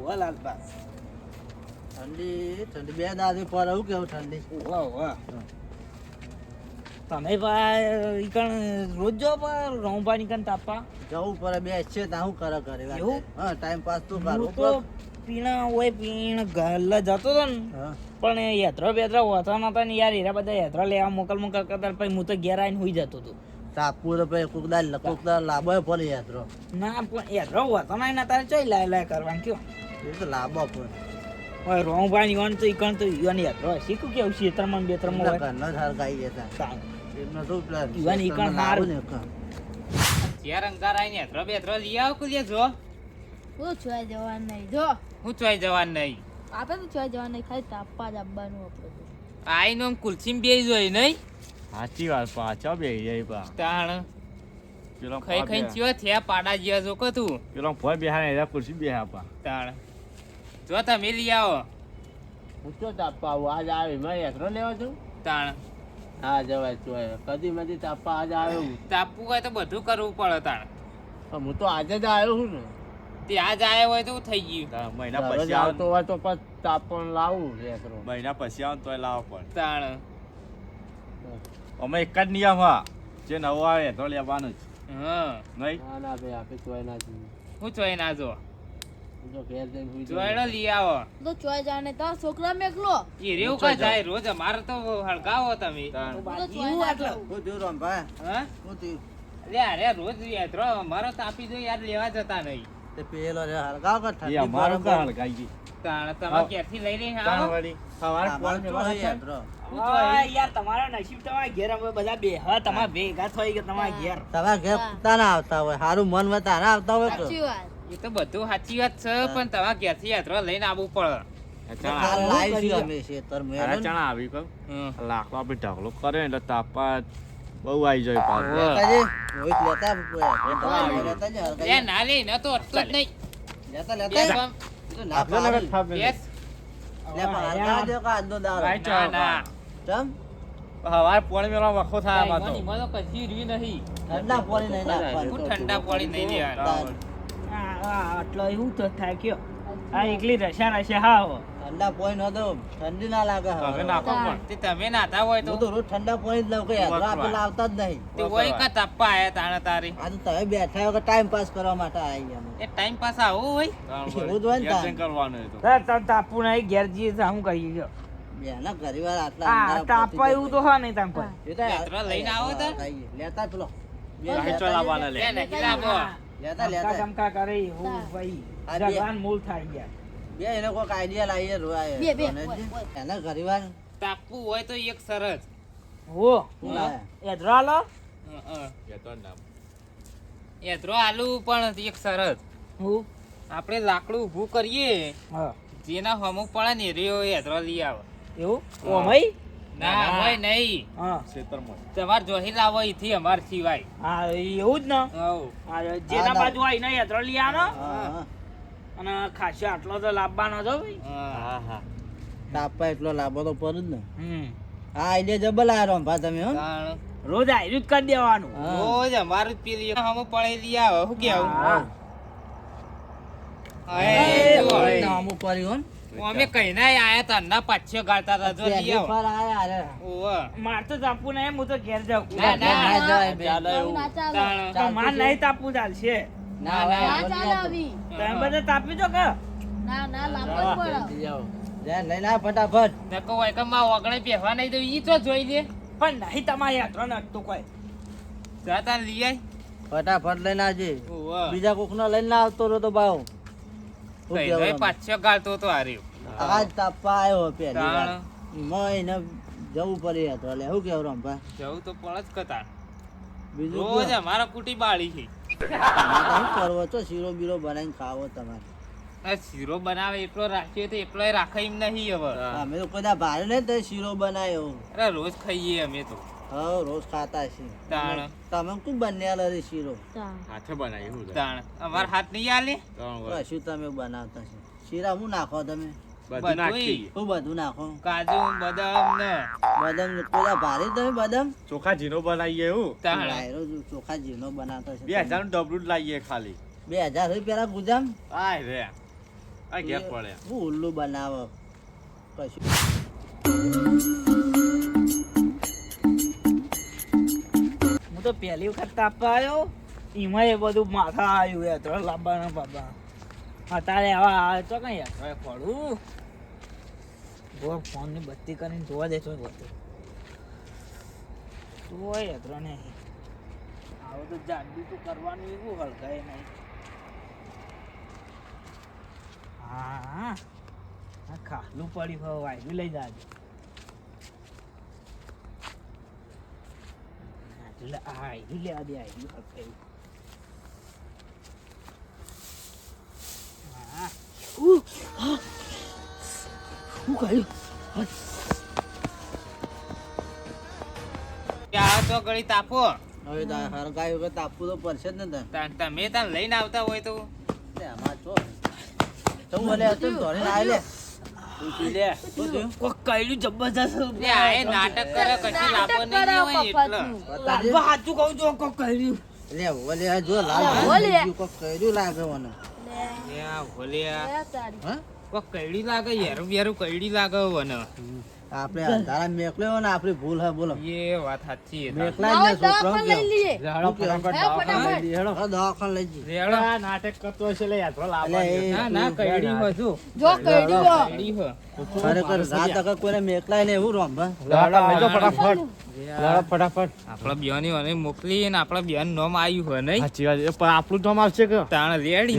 ઓવા લાલબા ઠંડી ઠંડી. બે દાદી પર આવું કેવું ઠંડી? ઓવા ઓવા તમે ભાઈ ઈકણ રોજ જો પર રોંબાની કન તાપા જવું પડે બે છે તા હું કરે કરે એવું? હા ટાઈમ પાસ તો હું તો પીણા હોય પીણ ગલ્લે જતો તો ને. પણ એ યાત્રા બેત્રા હોતા નતા ને યાર એરા બધા યાત્રા લેવા મોકલ મોકલ કરતા પછી હું તો ઘેર આવીને હોઈ જતો હતો તાપુ તો પછી કોક દાલ કોક દાલ લાંબો પડે યાત્રો ના પણ યાત્રા ના ના તારે ચોઈ લાય લાય કરવાનું કયો? એ તો લાંબો રોંભાની ઈવન તો ઈકણ તો યાત્રા હશે કેવું છે ત્રણ બે ત્રણ એમના હોય? જતા એમનો પ્લાન ઈ કણ હાર. ચાર અંગાર જો. હું ચોય જવાન નહીં જો. હું ચોઈ જવાન નહીં. આપણે તો ચોય જવાનું નહીં ખાલી તાપવા જ આપણે. તો. આઈનો આમ કુલસીમ બેહી જોઈ નહીં. સાચી વાત પાછા બે જાય પા તાણ. પેલો ખાઈ ખાઈ ચિયો થયા પાડા જેવા જો કો તું? પેલો ફોન બેહાને એના ખુરશી બેહા પા તાણ. જો તમે લઈ આવો. હું તો તાપવા આવું આજ આવે મેં એકરો લેવા છું તાણ. હા જવાય ચોય કદી મધી તાપવા આજ આવ્યો તાપવું હોય તો બધું કરવું પડે તાણ. હું તો આજે જ આવ્યો છું ને. ત્યાં જ આવ્યો હોય તો થઈ ગયું. મહિના પછી આવતો હોય તો પછી તાપણ લાવું એકરો મહિના પછી આવે ને તોય લાવવા પડે તાણ. અમે એક જ નિયમ હા. જે નવો આવે તો લેવાનું જ. હા. નહીં? ના ના ભાઈ આપણે ચોય ના છીએ હું ચોઈ ના જો હું તો ઘેર જઈને સુઈ ચોયડો લઈ આવો. તો ચોય જવાનું નહીં છોકરા મેકલો એ રેવું કા જાય રોજ અમારે તો હળગાવો તમે. હું આટલું. લે અરે રોજ યાત્રો અમારો તાપી જો યાર લેવા જતા નહીં. તે પેલો રે હળગાવ કે ઠંડી અમારું પડે હળગાઈ તાણ તમે ક્યાંથી સવારે ફોન યાત્રો. ઓય, યાર તમારા નસીબ તમારા ઘેર અમે બધા બે હા તમારા ભેગા થઈ ગયા તમારા ઘેર. તમારા ઘેર હા. તાના આવતા હોય સારું મન હોય તારા આવતા હોય તો. સાચી વાત. એ તો બધું સાચી વાત છે પણ તમારા ઘેરથી યાત્રા લઈને આવવું પડે. લાકડો ઢગલો કરે એટલે તાપા બહુ આવી જાય પાછું. ના લે ન તો જ નહીં. લેતા લેતા. પાડે. કે ના ચમ? સવારે પોણી મેળવા વખો થાય આમાં તો. મને કશી રહ્યું નહીં. ઠંડા પોણી નહીં નાખવાનું. હું ઠંડા પોણી નહીં લેવાનું આ આ આટલો એવું તો થાય કયો? આ એકલી રશા રશા હા હો. ઠંડા પાણી ન દો. ઠંડી ના લાગે હવે. નાખો પણ. તે તમે નાતા હોય તો. હું તો રોજ ઠંડા પાણી જ લઉં કે યાર આપણે લાવતા જ નહીં. તે હોય કા તપ્પા આયા તાણે તારે? આ તો તમે બેઠા હોય કે ટાઈમ પાસ કરવા માટે આવી અમે. એ ટાઈમ પાસ આવો હોય? એવું જ હોય ને કરવાનું તો. તાર તાપુ નહીં ઘેર જઈએ તો શું કરીએ બેના આટલા એવું તો હા નહીં તાર પર એ તો લેતરા લઈને આવો તો? લેતા પેલો. બે રાહી લે. લે. નહીં લાવો લેતા લેતા. ધમકા કરે એવું ભાઈ આ મૂળ થાય ગયા. બે એને કોઈક આઈડિયા લાવીએ બે, બે, તાપવું હોય તો એક સરસ. હો? એધરા લો. એધરો આલુ પણ એક સરસ. હું. આપણે લાકડું ઊભું કરીએ. જેના હમુક પડે ને રહ્યો એધરો લઈ આવે. એવું. ઓમય ના હોય નહીં. હા. ખેતરમાં. તમારે જોહી હોયથી અમાર સિવાય. હા એવું જ ને? હા જેના બાજુ હોય ને હા. અને ખાસો આટલો તો લાભવાનો છો ભાઈ. હા. હા તાપા એટલો લાંબો તો પર જ ને. હમ. હા એટલે જબલ આરો ભા તમે હો. રોજ આયરું જ કરી દેવાનું. હા. રોજ અમારું જ પેલી હમ પડે લઈ આવે શું કેવું? હા. હવે એ, જો, કઈ ના ને. અમે આયા તા ના પાછો ગાળતા હતા જો લઈ આવો. ફર આયા અરે. ઓવે. માર તો તાપવું નહીં હું તો ઘેર જાઉં. ના, ના. ના જવાય ચાલે ના. તો માર નહીં તાપુ ચાલશે. ના, ના, ના, ના ચાલે આવી. તમે બધા તાપી જો કે? ના ના લાંબો પડો. પડે લઈ ના ફટાફટ. નકો હોય કે માં ઓગણે પહેવા નહીં દઉં ઈ તો જોઈ લે. પણ નહીં તમારે યાત્રા નડતું કોઈ. જાતા લઈ આય. ફટાફટ લઈને આવજે. બીજા કોક નો લઈને ના આવતો રહ્યો તો કહીને પાછો ગાળતો તો હાર્યો. આજ તાપવા આવ્યો પહેલી વાર. તાણ. જવું પડે તો એટલે શું કેવું રંભા જવું તો પણ જ કતા બીજું રોજ કયો? કુટી બાળી છે. કરવો? છો શીરો બીરો બનાવીને ખાવો તમારે. શીરો બનાવે એટલો રાખ્યો તો એટલો રાખે એમ નહીં હવે. અમે તો કદા ભારે ને તો શીરો બનાવ્યો અરે રોજ ખાઈએ અમે તો. હા રોજ ખાતા છીએ. તાણ. તમે શું બન્યા રે શીરો. હાથે બનાવ્યું તાણ. અમાર હાથ નહીં આલે શું તમે બનાવતા છો? શીરા શું નાખો તમે? બધું નાખી શું બધું નાખો? કાજુ બદામ ને. બદામ કદા ભારે તમે બદામ? ચોખા ઝીનો બનાવીએ એવું તાણ. ચોખા જીનો બનાવતા છે. બે હજાર ડબલું લાવીએ ખાલી. બે હજાર રૂપિયા પેલા ગુજામ આય રે. આ ઘેર પડે. હું ઉલ્લુ બનાવો. કશું. હું તો પહેલી વખત તાપવા આવ્યો એમાં એ બધું માથા આવ્યું યાત્રો લાંબાના બાબા. અત્યારે આવા આવે તો કઈ યાત્રા પડું. જો ફોનની બત્તી કરીને જોવા દેતો બધું. તું હોય યાત્રા નહીં આવું તો જાડું તો કરવાનું, એવું હળગાય નહીં. હા ખાલું પડ્યું હવે વાયરું લઈ જાજો. એટલે આ આયરું લેવા દે આયરું હળગાયું હા ઉહ, હા. કર્યું તો ગળી તાપો. હવે હરગાયું કે તાપવું તો પડશે જ ને તને. તમે તાન લઈને આવતા હોય તો. આમાં છો. તો બોલે હતું ધોરીને આય લે. તું પી લે. શું થયું? કોક કર્યું જબરજસ્ત લે આ એ નાટક કરે કશી લાભો નહીં હોય એટલે. મફતનું. બતાજે. લાલબા સાચું કહું છું કોક કર્યું લે ઓલે જો લાલ ઓલે. કોક કર્યું લાગે મને. લે, લે આ ભોલિયા લે તારી. હા? કોક કઈડી લાગે યારું યારું કઈડી લાગે વન આપણે અંધારા મેકલ્યો ને આપણી ભૂલ હે બોલો. એ વાત સાચી છે. મેકલા જ ને છોકરો હેડો ફટાફટ હે, દવાખાને લઈ જી રેડો. નાટક કરતો છે લે યાર લાવવાની ના ના કઈડી હો શું? જો કઈડી હો. કઈડી હોય. ખરેખર રાત અગર કોઈને મેકલાય ને એવું રોમ ફટાફટ. આપણા બેની અને મોકલી ને આપણા બેન નોમ આવ્યું હોય નહીં. સાચી વાત પણ આપણું નામ આવશે કે? તાણ રેડી.